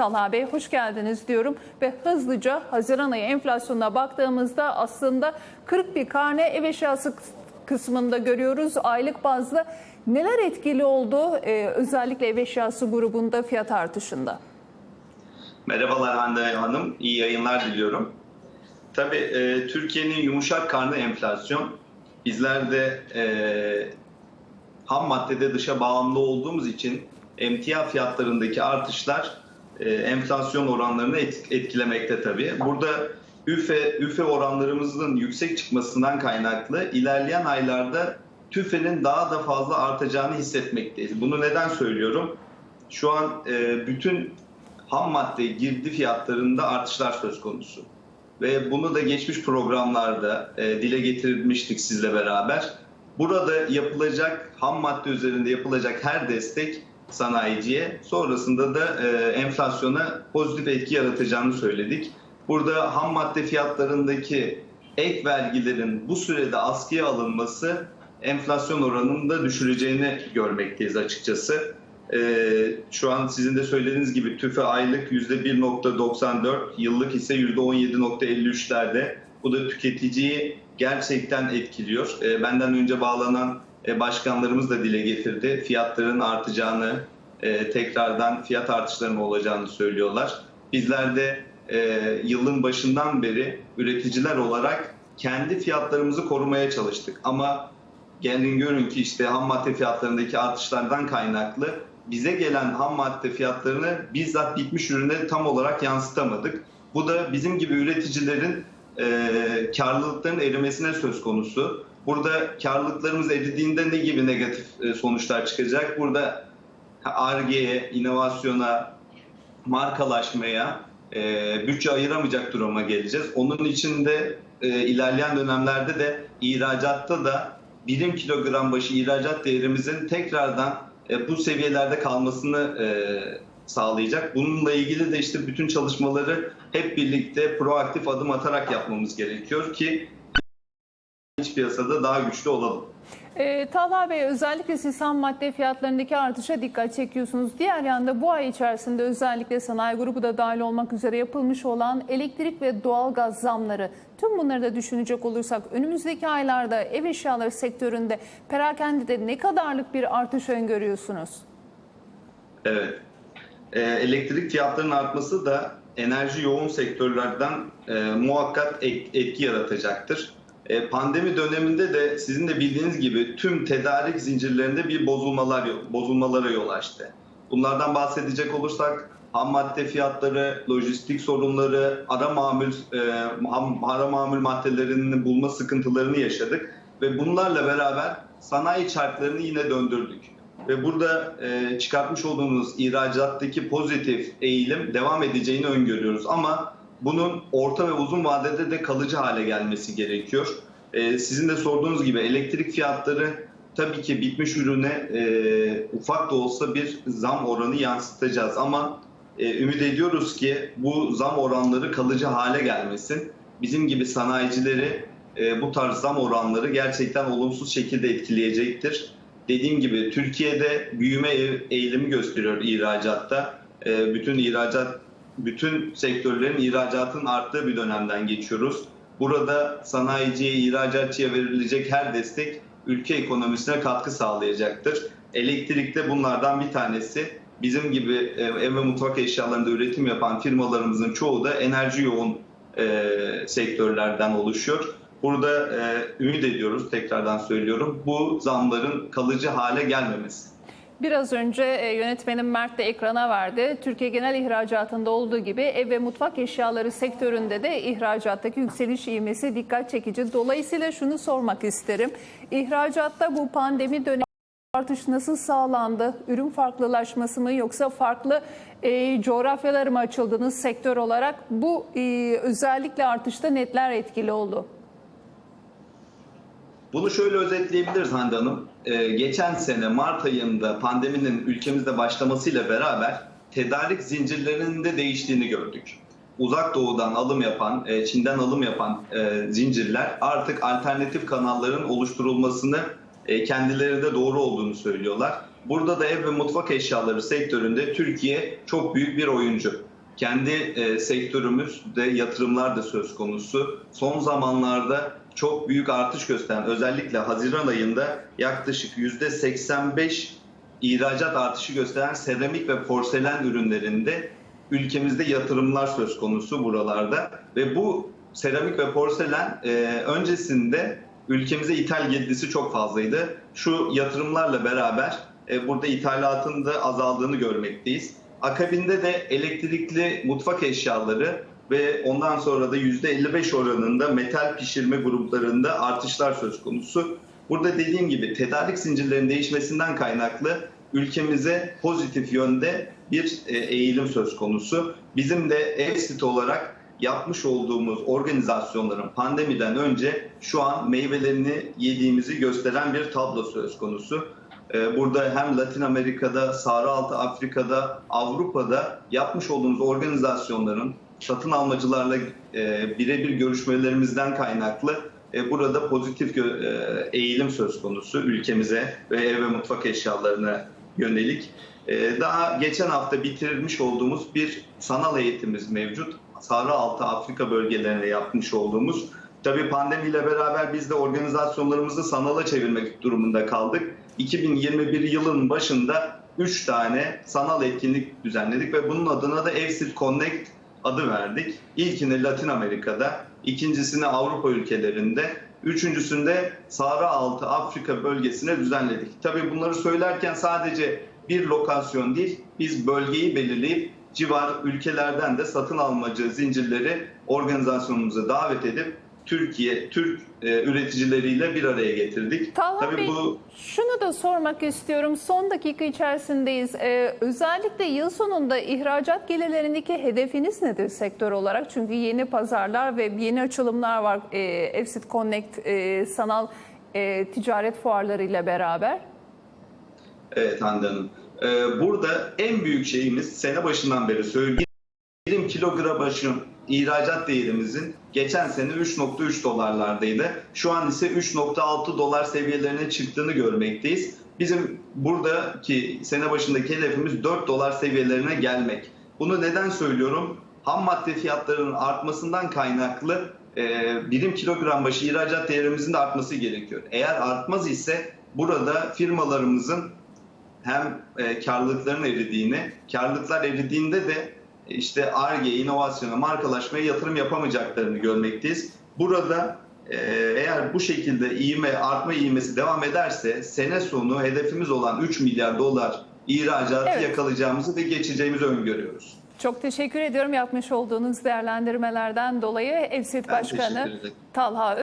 Talha Bey hoş geldiniz diyorum ve hızlıca Haziran ayı enflasyonuna baktığımızda aslında kırık bir karne ev eşyası kısmında görüyoruz aylık bazda. Neler etkili oldu ee, özellikle ev eşyası grubunda fiyat artışında? Merhabalar Hande Hanım, iyi yayınlar diliyorum. Tabii e, Türkiye'nin yumuşak karnı enflasyon. Bizler de e, ham maddede dışa bağımlı olduğumuz için emtia fiyatlarındaki artışlar enflasyon oranlarını et- etkilemekte tabii. Burada üfe, üfe oranlarımızın yüksek çıkmasından kaynaklı ilerleyen aylarda tüfenin daha da fazla artacağını hissetmekteyiz. Bunu neden söylüyorum? Şu an e, bütün ham madde girdi fiyatlarında artışlar söz konusu. Ve bunu da geçmiş programlarda e, dile getirmiştik sizle beraber. Burada yapılacak ham madde üzerinde yapılacak her destek sanayiciye sonrasında da e, enflasyona pozitif etki yaratacağını söyledik. Burada ham madde fiyatlarındaki ek vergilerin bu sürede askıya alınması enflasyon oranını da düşüreceğini görmekteyiz açıkçası. Ee, şu an sizin de söylediğiniz gibi tüfe aylık %1.94, yıllık ise %17.53'lerde. Bu da tüketiciyi gerçekten etkiliyor. Ee, benden önce bağlanan e, başkanlarımız da dile getirdi. Fiyatların artacağını, e, tekrardan fiyat artışlarının olacağını söylüyorlar. Bizler de e, yılın başından beri üreticiler olarak kendi fiyatlarımızı korumaya çalıştık. Ama gelin görün ki işte ham madde fiyatlarındaki artışlardan kaynaklı bize gelen ham madde fiyatlarını bizzat bitmiş ürüne tam olarak yansıtamadık. Bu da bizim gibi üreticilerin e, karlılıkların erimesine söz konusu. Burada karlılıklarımız eridiğinde ne gibi negatif e, sonuçlar çıkacak? Burada ARGE'ye, inovasyona, markalaşmaya e, bütçe ayıramayacak duruma geleceğiz. Onun için de e, ilerleyen dönemlerde de ihracatta da birim kilogram başı ihracat değerimizin tekrardan bu seviyelerde kalmasını sağlayacak. Bununla ilgili de işte bütün çalışmaları hep birlikte proaktif adım atarak yapmamız gerekiyor ki iç piyasada daha güçlü olalım. Ee, Talha Bey özellikle siz ham madde fiyatlarındaki artışa dikkat çekiyorsunuz. Diğer yanda bu ay içerisinde özellikle sanayi grubu da dahil olmak üzere yapılmış olan elektrik ve doğalgaz zamları tüm bunları da düşünecek olursak önümüzdeki aylarda ev eşyaları sektöründe perakendede ne kadarlık bir artış öngörüyorsunuz? Evet. Ee, elektrik fiyatlarının artması da enerji yoğun sektörlerden e, muhakkak etki yaratacaktır. E, pandemi döneminde de sizin de bildiğiniz gibi tüm tedarik zincirlerinde bir bozulmalar bozulmalara yol açtı. Bunlardan bahsedecek olursak ham madde fiyatları, lojistik sorunları, ara mamul e, ara mamul maddelerinin bulma sıkıntılarını yaşadık ve bunlarla beraber sanayi çarklarını yine döndürdük. Ve burada e, çıkartmış olduğumuz ihracattaki pozitif eğilim devam edeceğini öngörüyoruz. Ama bunun orta ve uzun vadede de kalıcı hale gelmesi gerekiyor. E, sizin de sorduğunuz gibi elektrik fiyatları tabii ki bitmiş ürüne e, ufak da olsa bir zam oranı yansıtacağız. Ama e, ümit ediyoruz ki bu zam oranları kalıcı hale gelmesin. Bizim gibi sanayicileri e, bu tarz zam oranları gerçekten olumsuz şekilde etkileyecektir. Dediğim gibi Türkiye'de büyüme eğilimi gösteriyor ihracatta. E, bütün ihracat, bütün sektörlerin ihracatın arttığı bir dönemden geçiyoruz. Burada sanayiciye, ihracatçıya verilecek her destek ülke ekonomisine katkı sağlayacaktır. Elektrikte bunlardan bir tanesi. Bizim gibi e, ev ve mutfak eşyalarında üretim yapan firmalarımızın çoğu da enerji yoğun e, sektörlerden oluşuyor. Burada e, ümit ediyoruz, tekrardan söylüyorum, bu zamların kalıcı hale gelmemesi. Biraz önce e, yönetmenim Mert de ekrana verdi. Türkiye genel ihracatında olduğu gibi ev ve mutfak eşyaları sektöründe de ihracattaki yükseliş ivmesi dikkat çekici. Dolayısıyla şunu sormak isterim. İhracatta bu pandemi dönemi artış nasıl sağlandı? Ürün farklılaşması mı yoksa farklı e, coğrafyalara mı açıldınız sektör olarak? Bu e, özellikle artışta netler etkili oldu. Bunu şöyle özetleyebiliriz Hande Hanım. Ee, geçen sene Mart ayında pandeminin ülkemizde başlamasıyla beraber tedarik zincirlerinin de değiştiğini gördük. Uzak doğudan alım yapan, e, Çin'den alım yapan e, zincirler artık alternatif kanalların oluşturulmasını e, kendileri de doğru olduğunu söylüyorlar. Burada da ev ve mutfak eşyaları sektöründe Türkiye çok büyük bir oyuncu. Kendi e, sektörümüzde yatırımlar da söz konusu. Son zamanlarda çok büyük artış gösteren özellikle Haziran ayında yaklaşık %85 ihracat artışı gösteren seramik ve porselen ürünlerinde ülkemizde yatırımlar söz konusu buralarda ve bu seramik ve porselen e, öncesinde ülkemize ithal girdisi çok fazlaydı. Şu yatırımlarla beraber e, burada ithalatın da azaldığını görmekteyiz. Akabinde de elektrikli mutfak eşyaları ve ondan sonra da %55 oranında metal pişirme gruplarında artışlar söz konusu. Burada dediğim gibi tedarik zincirlerinin değişmesinden kaynaklı ülkemize pozitif yönde bir e, eğilim söz konusu. Bizim de Exit olarak yapmış olduğumuz organizasyonların pandemiden önce şu an meyvelerini yediğimizi gösteren bir tablo söz konusu. Ee, Burada hem Latin Amerika'da, Sahra-Altı Afrika'da, Avrupa'da yapmış olduğumuz organizasyonların satın almacılarla e, birebir görüşmelerimizden kaynaklı e, burada pozitif e, eğilim söz konusu ülkemize ve ev ve mutfak eşyalarına yönelik. Daha geçen hafta bitirmiş olduğumuz bir sanal eğitimimiz mevcut. Sahra-Altı Afrika bölgelerine yapmış olduğumuz. Tabii pandemiyle beraber biz de organizasyonlarımızı sanala çevirmek durumunda kaldık. 2021 yılın başında 3 tane sanal etkinlik düzenledik ve bunun adına da Evsit Connect adı verdik. İlkini Latin Amerika'da, ikincisini Avrupa ülkelerinde, üçüncüsünde Sahra Altı Afrika bölgesine düzenledik. Tabii bunları söylerken sadece bir lokasyon değil, biz bölgeyi belirleyip civar ülkelerden de satın almacı zincirleri organizasyonumuza davet edip Türkiye, Türk e, üreticileriyle bir araya getirdik. Talha Tabii Bey, bu şunu da sormak istiyorum. Son dakika içerisindeyiz. Ee, özellikle yıl sonunda ihracat gelirlerindeki hedefiniz nedir sektör olarak? Çünkü yeni pazarlar ve yeni açılımlar var. Efsit Connect e, sanal e, ticaret fuarlarıyla beraber. Evet Hande Hanım. Ee, burada en büyük şeyimiz sene başından beri. Birim kilogram başı ihracat değerimizin geçen sene 3.3 dolarlardaydı. Şu an ise 3.6 dolar seviyelerine çıktığını görmekteyiz. Bizim buradaki sene başındaki hedefimiz 4 dolar seviyelerine gelmek. Bunu neden söylüyorum? Ham madde fiyatlarının artmasından kaynaklı e, birim kilogram başı ihracat değerimizin de artması gerekiyor. Eğer artmaz ise burada firmalarımızın hem e, karlılıkların eridiğini, karlılıklar eridiğinde de işte ARGE, inovasyona, markalaşmaya yatırım yapamayacaklarını görmekteyiz. Burada e, eğer bu şekilde iğme, artma iğmesi devam ederse sene sonu hedefimiz olan 3 milyar dolar ihracatı Evet. yakalayacağımızı ve geçeceğimizi öngörüyoruz. Çok teşekkür ediyorum yapmış olduğunuz değerlendirmelerden dolayı. Efsit Başkanı. Talha